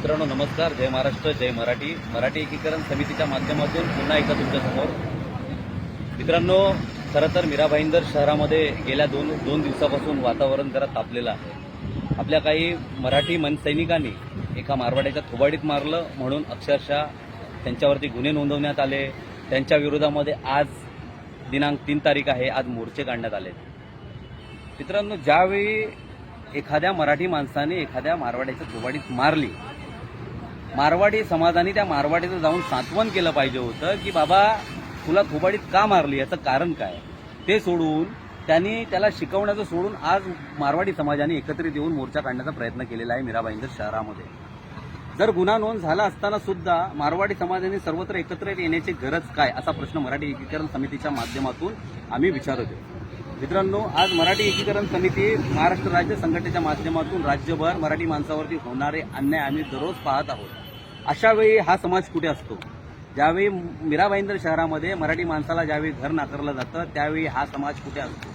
मित्रांनो नमस्कार. जय महाराष्ट्र जय मराठी. मराठी एकीकरण समितीच्या माध्यमातून पुन्हा एकदा तुमच्यासमोर मित्रांनो खरं तर मीरा भाईंदर शहरामध्ये गेल्या दोन दोन दिवसापासून वातावरण जरा तापलेलं आहे. आपल्या काही मराठी मनसैनिकांनी एका मारवाड्याच्या थोबाडीत मारलं म्हणून अक्षरशः त्यांच्यावरती गुन्हे नोंदवण्यात आले. त्यांच्या विरोधामध्ये आज दिनांक तीन तारीख आहे. आज मोर्चे काढण्यात आले मित्रांनो ज्यावेळी एखाद्या मराठी माणसाने एखाद्या मारवाड्याच्या थोबाडीत मारली मारवाडी समाजाने त्या मारवाडीचं जाऊन सांत्वन केलं पाहिजे होतं की बाबा तुला थोबाडीत का मारली? याचं कारण काय? ते सोडून त्यांनी त्याला शिकवण्याचं सोडून आज मारवाडी समाजाने एकत्रित येऊन मोर्चा काढण्याचा प्रयत्न केलेला आहे मीराबाईंदर शहरामध्ये. जर गुन्हा नोंद झाला असताना सुद्धा मारवाडी समाजाने सर्वत्र एकत्रित येण्याची गरज काय? असा प्रश्न मराठी एकीकरण समितीच्या माध्यमातून आम्ही विचारत आहोत मित्रांनो आज मराठी एकीकरण समिती महाराष्ट्र राज्य संघटनेच्या माध्यमातून राज्यभर मराठी माणसावरती होणारे अन्याय आम्ही दररोज पाहत आहोत. अशा वेळी हा समाज कुठे असतो? ज्यावेळी मीराबाईंदर शहरामध्ये मराठी माणसाला ज्यावेळी घर नाकारलं जातं त्यावेळी हा समाज कुठे असतो?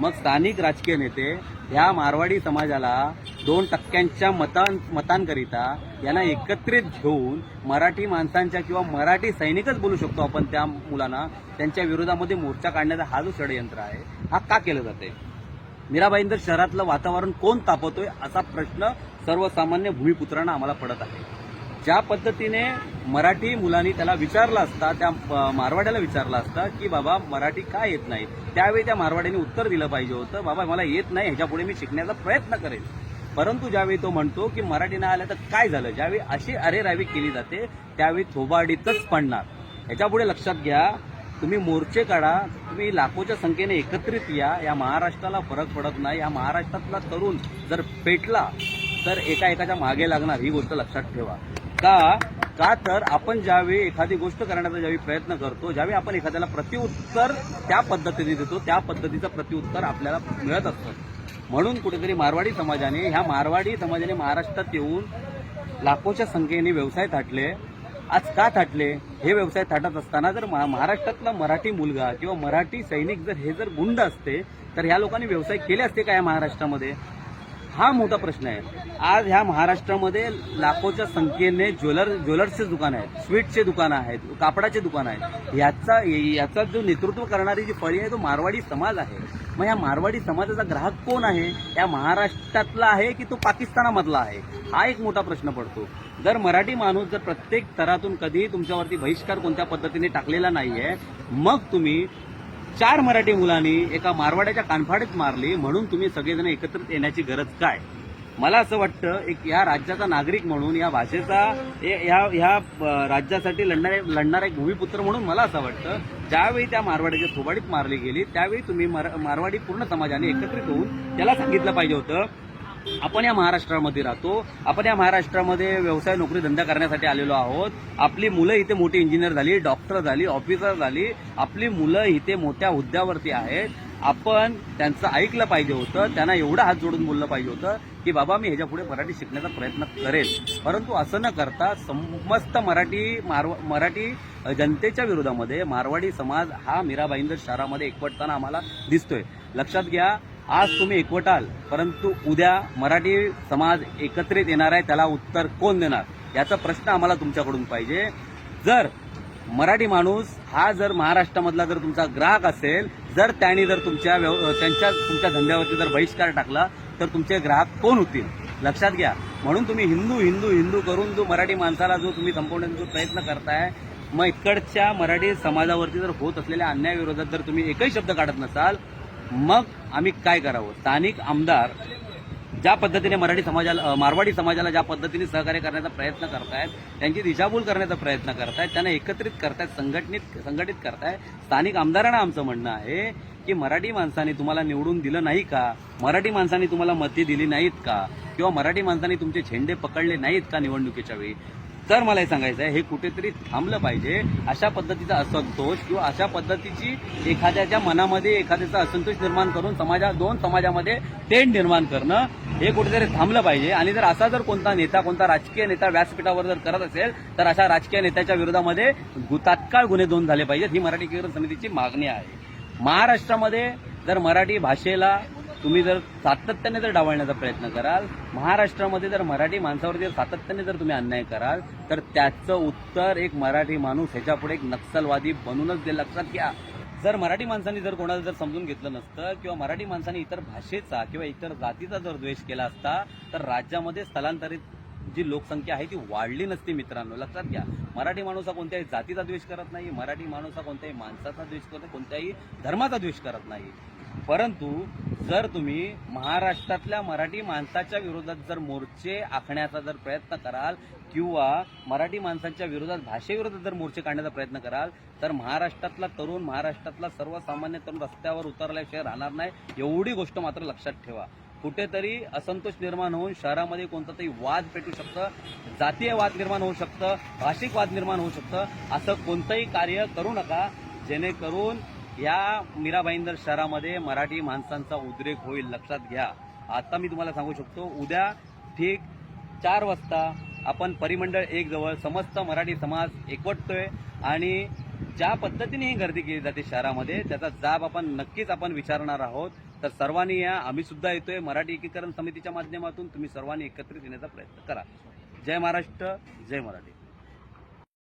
मग स्थानिक राजकीय नेते ह्या मारवाडी समाजाला दोन टक्क्यांच्या मतां मतांकरिता यांना एकत्रित घेऊन मराठी माणसांच्या किंवा मराठी सैनिकच बोलू शकतो आपण त्या मुलांना. त्यांच्या विरोधामध्ये मोर्चा काढण्याचा हा जो षडयंत्र आहे. हा का केलं जाते मीराबाईंदर शहरातलं वातावरण कोण तापवतोय असा प्रश्न सर्वसामान्य भूमिपुत्रांना आम्हाला पडत आहे. ज्या पद्धतीने मराठी मुलांनी त्याला विचारलं असता त्या मारवाड्याला विचारलं असता की बाबा मराठी का येत नाही? त्यावेळी त्या मारवाड्याने उत्तर दिलं पाहिजे होतं बाबा मला येत नाही ह्याच्यापुढे मी शिकण्याचा प्रयत्न करेन. परंतु ज्यावेळी तो म्हणतो की मराठी नाही आलं तर काय झालं? ज्यावेळी अशी अरेरावी केली जाते त्यावेळी थोबाडीतच पडणार. ह्याच्यापुढे लक्षात घ्या तुम्ही मोर्चे काढा तुम्ही लाखोच्या संख्येने एकत्रित या या महाराष्ट्राला फरक पडत नाही या महाराष्ट्रातला तरुण जर पेटला तर एका एकाच्या मागे लागणार ही गोष्ट लक्षात ठेवा. का का तर आपण ज्यावेळी एखादी गोष्ट करण्याचा ज्यावेळी प्रयत्न करतो ज्यावेळी आपण एखाद्याला प्रत्युत्तर त्या पद्धतीने देतो त्या पद्धतीचं प्रत्युत्तर आपल्याला मिळत असतं. म्हणून कुठेतरी मारवाडी समाजाने ह्या मारवाडी समाजाने महाराष्ट्रात येऊन लाखोच्या संख्येने व्यवसाय थाटले. आज का थाटले? हे व्यवसाय थाटत असताना जर महाराष्ट्रातला मराठी मुलगा किंवा मराठी सैनिक जर हे जर गुंड असते तर ह्या लोकांनी व्यवसाय केले असते का या महाराष्ट्रामध्ये? हा मोठा प्रश्न आहे. आज ह्या महाराष्ट्रामध्ये लाखोच्या संख्येने ज्वेलर ज्वेलर्सचे दुकान आहेत स्वीटचे दुकानं आहेत कापडाचे दुकान आहेत. याचा याचा जो नेतृत्व करणारी जी फळी आहे तो मारवाडी समाज आहे. मग या मारवाडी समाजाचा ग्राहक कोण आहे? या महाराष्ट्रातला आहे की तो पाकिस्तानामधला आहे? हा एक मोठा प्रश्न पडतो. जर मराठी माणूस जर प्रत्येक स्तरातून कधीही तुमच्यावरती बहिष्कार कोणत्या पद्धतीने टाकलेला नाही आहे मग तुम्ही चार मराठी मुलांनी एका मारवाड्याच्या कानफाडीत मारली म्हणून तुम्ही सगळेजण एकत्रित येण्याची गरज काय? मला असं वाटतं एक या राज्याचा नागरिक म्हणून या भाषेचा या ह्या ह्या राज्यासाठी लढणारे लढणारा एक भूमिपुत्र म्हणून मला असं वाटतं ज्यावेळी त्या मारवाड्याच्या थोबाडीत मारली गेली त्यावेळी तुम्ही मार- मारवाडी पूर्ण समाजाने एकत्रित होऊन त्याला सांगितलं पाहिजे होतं. आपण या महाराष्ट्रामध्ये राहतो. आपण या महाराष्ट्रामध्ये व्यवसाय नोकरी धंदा करण्यासाठी आलेलो आहोत. आपली मुलं इथे मोठी इंजिनियर झाली डॉक्टर झाली ऑफिसर झाली. आपली मुलं इथे मोठ्या हुद्द्यावरती आहेत. आपण त्यांचं ऐकलं पाहिजे होतं. त्यांना एवढा हात जोडून बोललं पाहिजे होतं की बाबा मी ह्याच्यापुढे मराठी शिकण्याचा प्रयत्न करेल. परंतु असं न करता समस्त मराठी मारव मराठी जनतेच्या विरोधामध्ये मारवाडी समाज हा मीराबाईंदर शहरामध्ये एकवटताना आम्हाला दिसतोय. लक्षात घ्या आज तुम्ही एकवटाल परंतु उद्या मराठी समाज एकत्रित येणार आहे त्याला उत्तर कोण देणार? याचा प्रश्न आम्हाला तुमच्याकडून पाहिजे. जर मराठी माणूस हा जर महाराष्ट्रामधला जर तुमचा ग्राहक असेल जर त्यांनी जर तुमच्या व्यव- त्यांच्या तुमच्या धंद्यावरती जर बहिष्कार टाकला तर तुमचे ग्राहक कोण होतील? लक्षात घ्या. म्हणून तुम्ही हिंदू हिंदू हिंदू करून जो मराठी माणसाला जो तुम्ही संपवण्याचा जो प्रयत्न करताय मग इकडच्या मराठी समाजावरती जर होत असलेल्या अन्यायाविरोधात जर तुम्ही एकही शब्द काढत नसाल मग आम्ही काय करावं? स्थानिक आमदार ज्या पद्धतीने मराठी समाजाला मारवाडी समाजाला ज्या पद्धतीने सहकार्य करण्याचा प्रयत्न करतायत त्यांची दिशाभूल करण्याचा प्रयत्न करतायत त्यांना एकत्रित करतायत संघटनेत संघटित करतायत स्थानिक आमदारांना आमचं म्हणणं आहे की मराठी माणसाने तुम्हाला निवडून दिलं नाही का? मराठी माणसाने तुम्हाला मते दिली नाहीत का? किंवा मराठी माणसाने तुमचे झेंडे पकडले नाहीत का निवडणुकीच्या वेळी? तर मला हे सांगायचं आहे हे कुठेतरी थांबलं पाहिजे. अशा पद्धतीचा असंतोष किंवा अशा पद्धतीची एखाद्याच्या मनामध्ये एखाद्याचा असंतोष निर्माण करून समाजा दोन समाजामध्ये तेंड निर्माण करणं हे कुठेतरी थांबलं पाहिजे. आणि जर असा जर कोणता नेता कोणता राजकीय नेता व्यासपीठावर जर करत असेल तर अशा राजकीय नेत्याच्या विरोधामध्ये गु- तात्काळ गुन्हे दोन झाले पाहिजेत ही मराठी समितीची मागणी आहे. महाराष्ट्रामध्ये जर मराठी भाषेला तुम्ही जर सातत्याने जर डावळण्याचा प्रयत्न कराल महाराष्ट्रामध्ये जर मराठी माणसावरती जर सातत्याने जर तुम्ही अन्याय कराल तर त्याचं उत्तर एक मराठी माणूस ह्याच्यापुढे एक नक्षलवादी बनूनच दे लक्षात घ्या. जर मराठी माणसांनी जर कोणाला जर समजून घेतलं नसतं किंवा मराठी माणसांनी इतर भाषेचा किंवा इतर जातीचा जर द्वेष केला असता तर राज्यामध्ये स्थलांतरित जी लोकसंख्या आहे ती वाढली नसती मित्रांनो. लक्षात घ्या. मराठी माणूस हा कोणत्याही जातीचा द्वेष करत नाही मराठी माणूस हा कोणत्याही माणसाचा द्वेष करत नाही कोणत्याही धर्माचा द्वेष करत नाही. परंतु जर तुम्ही महाराष्ट्रातल्या मराठी माणसाच्या विरोधात जर मोर्चे आखण्याचा जर प्रयत्न कराल किंवा मराठी माणसांच्या विरोधात भाषेविरोधात जर मोर्चे काढण्याचा प्रयत्न कराल तर महाराष्ट्रातला तरुण महाराष्ट्रातला सर्वसामान्य तरुण रस्त्यावर उतरल्याशिवाय राहणार नाही एवढी गोष्ट मात्र लक्षात ठेवा. कुठेतरी असंतोष निर्माण होऊन शहरामध्ये कोणता तरी वाद पेटू शकतं जातीय वाद निर्माण होऊ शकतं भाषिक वाद निर्माण होऊ शकतं असं कोणतंही कार्य करू नका जेणेकरून या मीरा भाईंदर शहरामध्ये मराठी माणसांचा उद्रेक होईल लक्षात घ्या. आता मी तुम्हाला सांगू शकतो उद्या ठीक चार वाजता आपण परिमंडळ एक जवळ समस्त मराठी समाज एकवटतोय आणि ज्या पद्धतीने ही गर्दी केली जाते शहरामध्ये त्याचा जाब आपण नक्कीच आपण विचारणार आहोत. तर सर्वांनी या आम्ही सुद्धा येतोय मराठी एकीकरण समितीच्या माध्यमातून. तुम्ही सर्वांनी एकत्रित येण्याचा प्रयत्न करा. जय महाराष्ट्र जय मराठी.